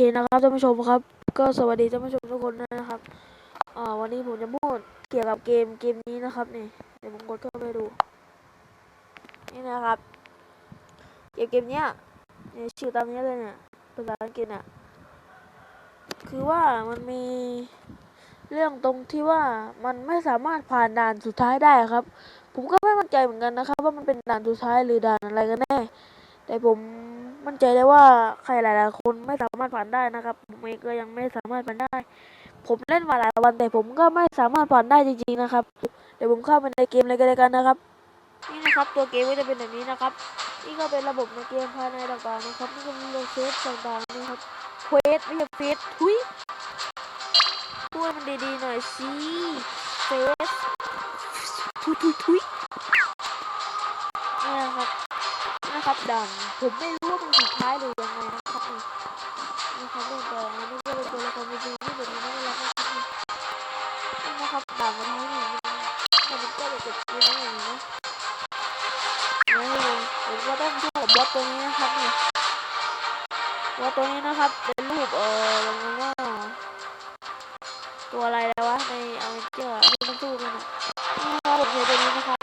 คนะครับท่านผู้ชมครับ ก็สวัสดีท่านผู้ชมทุกคนนะครับอ่าวันนี้ผมจะพูดเกี่ยวกับเกมเกมนี้นะครับนี่เดี๋ยวผมกดเข้าไปดูนี่นะครับ เกมเกมเนี้ยเนี่ยชื่อตามนี้เลยเนี่ยภาษาอังกฤษเนี่ยคือว่ามันมีเรื่องตรงที่ว่ามันไม่สามารถผ่านด่านสุดท้ายได้ครับ ผมก็ไม่มั่นใจเหมือนกันนะครับ ว่ามันเป็นด่านสุดท้ายหรือด่านอะไรกันแน่ แต่ผมมั่นใจได้ว่าใครหลายๆคนไม่สามารถผ่านได้นะครับผมเองก็ยังไม่สามารถผ่านได้ ผมเล่นมาหลายวันแต่ผมก็ไม่สามารถผ่านได้จริงๆนะครับ เดี๋ยวผมเข้าไปในเกมเลยก็แล้วกันนะครับ นี่นะครับตัวเกมก็จะเป็นแบบนี้นะครับนี่ก็เป็นระบบในเกมภายในต่างๆนะครับนี่ก็มีโลเซฟต่างๆนะครับเควสไม่ใช่เฟสทุยพูดให้มันดีๆหน่อยสิเฟสทุยทุยทุยนี่นะครับนะครับดัง ผมไม่รู้ว่ามันสุดท้ายหรือยังไงนะครับนี่ครับเรื่องต่ออันนี้ก็เป็นตัวละครจริงที่แบบนี้น่ารักนะครับนี่นะครับดังมันให้หนึ่งมันมันก็จะจบเกมนี้อย่างนี้นะนี่ผมก็ต้องสู้กับบอสตัวนี้นะครับนี่บอสตัวนี้นะครับเป็นรูปเออเรียกว่าตัวอะไรแล้ววะในเวนเจอร์ที่มันสู้กันอะนี่ครับผมใช้ตัวนี้นะครับ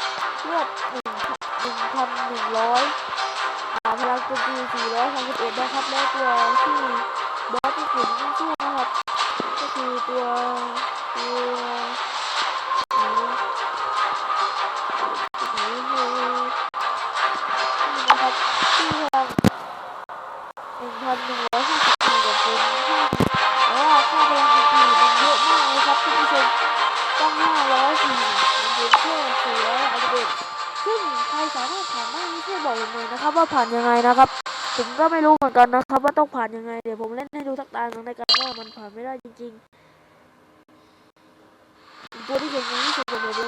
เลือดหนึ่งหนึ่งพันหนึ่งร้อย อ่าพลังโจมตี431นะครับและตัวที่บอสที่ผมต้องสู้นะครับก็คือตัวตัวไหนไหนเลยนี่นะครับที่พลัง1,154กับผมแต่ว่าค่าพลังโจมตีมันเยอะมากเลยครับท่านผู้ชมต้อง504มันเป็นแค่411ซึ่งใครสามารถผ่านได้ ช่วยบอกผมหน่อยนะครับ ว่าผ่านยังไงนะครับผมก็ไม่รู้เหมือนกันนะครับ ว่าต้องผ่านยังไงเดี๋ยวผมเล่นให้ดูสักตาหนึ่งในการว่ามันผ่านไม่ได้จริงๆตัวที่เก่งที่สุดของผมเลย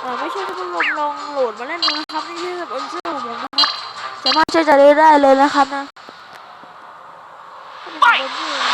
เออไม่ใช่ที่มันลงลงโหลดมาเล่นดูนะครับนี่คือแบบเป็นชื่อของผมนะครับสามารถใช้จะได้ได้เลยนะครับนะถ้าเป็นชื่อมันจะไม่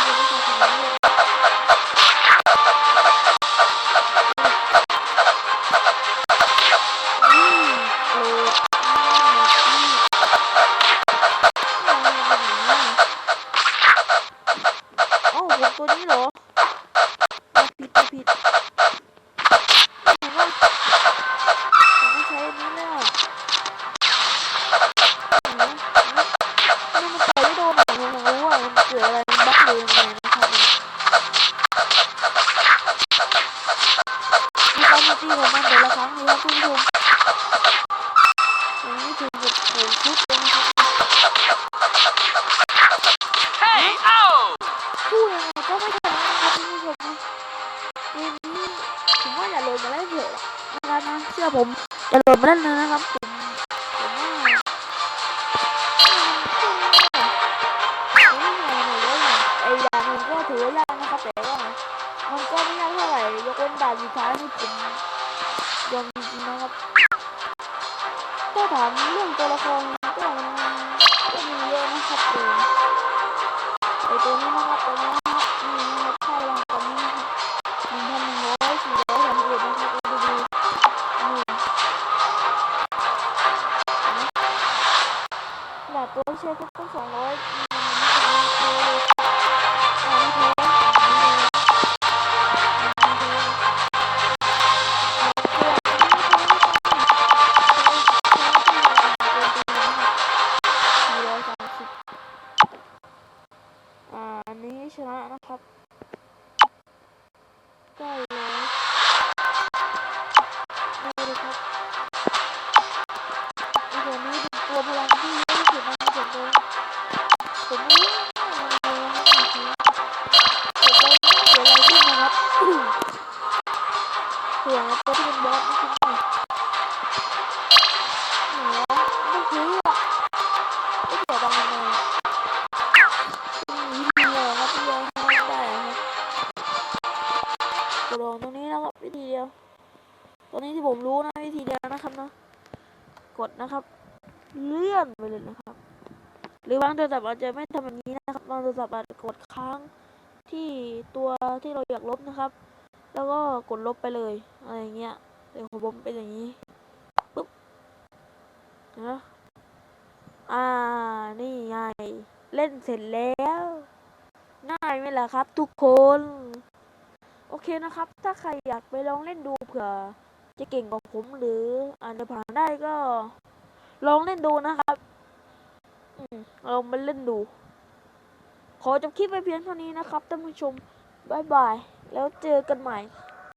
นะครับนะเชื่อผมอย่าโหลดมาเล่นเลยนะครับผมไอ้ด่านหนึ่งก็ถือว่ายากนะครับแต่ว่ามันก็ไม่ยากเท่าไหร่ยกเว้นด่านสุดท้ายนี่ผมยอมจริงนะครับถ้าถามเรื่องตัวละครก็มันก็มีเยอะนะครับเอ ชนะนะครับใด้ล้เลยครับเดี๋ยวนี้เป็นตัวพลังที่เยอะที่สุดในเด็กเลยผมไม่ได้เกิดอะไรขึ้นะครับเผื่อจะเป็นบอสนะครับ กดลงตรงนี้นะครับวิธีเดียว ตรงนี้ที่ผมรู้นะวิธีเดียวนะครับเนาะกดนะครับ เลื่อนไปเลยนะครับ หรือบางโทรศัพท์อาจจะไม่ทำแบบนี้นะครับบางโทรศัพท์อาจจะกดค้างที่ตัวที่เราอยากลบนะครับ แล้วก็กดลบไปเลยอะไรอย่างเงี้ยแต่ของผมเป็นอย่างนี้ปุ๊บนะอ่านี่ไงเล่นเสร็จแล้ว ง่ายไหมล่ะครับ ทุกคน โอเคนะครับ ถ้าใครอยากไปลองเล่นดูเผื่อ จะเก่งกว่าผมหรืออ่านจะผ่านได้ก็ ลองเล่นดูนะครับอืมลองมาเล่นดู ขอจบคลิปไปเพียงเท่านี้นะครับท่านผู้ชมบายบาย แล้วเจอกันใหม่